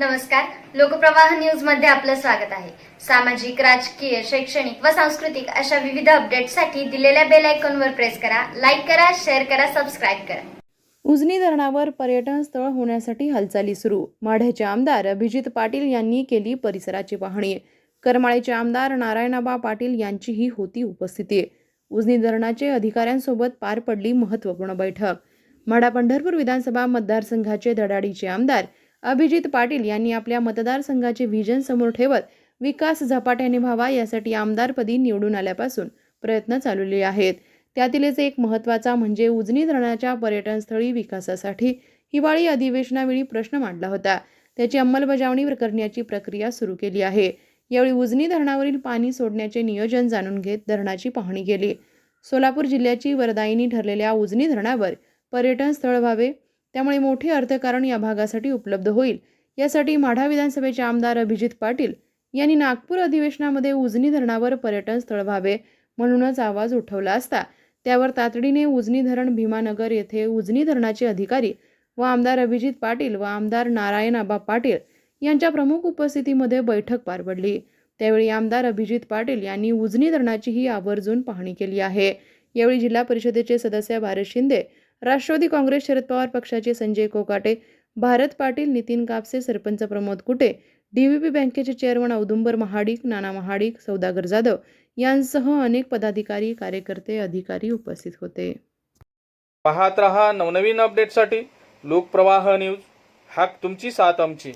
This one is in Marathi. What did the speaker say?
नमस्कार. लोकप्रवाह न्यूजमध्ये आपलं स्वागत आहे. सामाजिक राजकीय शैक्षणिक व सांस्कृतिक अशा विविध अपडेटसाठी दिलेल्या बेल आयकॉनवर प्रेस करा लाईक करा शेअर करा सबस्क्राईब करा. उजनी धरणावर पर्यटन स्थळ होण्यासाठी हालचाली सुरू. माढ्याचे आमदार अभिजित पाटील यांनी केली परिसराची पाहणी. करमाळेचे आमदार नारायणाबा पाटील यांचीही होती उपस्थिती. उजनी धरणाचे अधिकाऱ्यांसोबत पार पडली महत्त्वपूर्ण बैठक. माढा पंढरपूर विधानसभा मतदारसंघाचे धडाडीचे आमदार अभिजित पाटील यांनी आपल्या मतदारसंघाचे व्हिजन समोर ठेवत विकास झपाट्याने व्हावा यासाठी आमदारपदी निवडून आल्यापासून प्रयत्न चालवले आहेत. त्यातीलच एक महत्त्वाचा म्हणजे उजनी धरणाच्या पर्यटनस्थळी विकासासाठी हिवाळी अधिवेशनावेळी प्रश्न मांडला होता. त्याची अंमलबजावणी करण्याची प्रक्रिया सुरू केली आहे. यावेळी उजनी धरणावरील पाणी सोडण्याचे नियोजन जाणून घेत धरणाची पाहणी केली. सोलापूर जिल्ह्याची वरदायिनी ठरलेल्या उजनी धरणावर पर्यटन स्थळ व्हावे त्यामुळे मोठे अर्थकारण या भागासाठी उपलब्ध होईल. यासाठी माढा विधानसभेचे आमदार अभिजित पाटील यांनी नागपूर अधिवेशनामध्ये उजनी धरणावर पर्यटन स्थळ व्हावे म्हणूनच आवाज उठवला असता त्यावर तातडीने उजनी धरण भीमानगर येथे उजनी धरणाचे अधिकारी व आमदार अभिजित पाटील व आमदार नारायण आबा पाटील यांच्या प्रमुख उपस्थितीमध्ये बैठक पार पडली त्यावेळी आमदार अभिजित पाटील यांनी उजनी धरणाचीही आवर्जून पाहणी केली आहे. यावेळी जिल्हा परिषदेचे सदस्य भारत शिंदे राष्ट्रवादी काँग्रेस शरद पवार पक्षाचे संजय कोकाटे भारत पाटील नितीन कापसे सरपंच प्रमोद कुटे डीव्हीपी बँकेचे चेअरमन औदुंबर महाडिक नाना महाडिक सौदागर जाधव यांसह अनेक पदाधिकारी कार्यकर्ते अधिकारी उपस्थित होते. पाहत रहा नवनवीन अपडेटसाठी लोकप्रवाह न्यूज. हाक तुमची साथ आमची.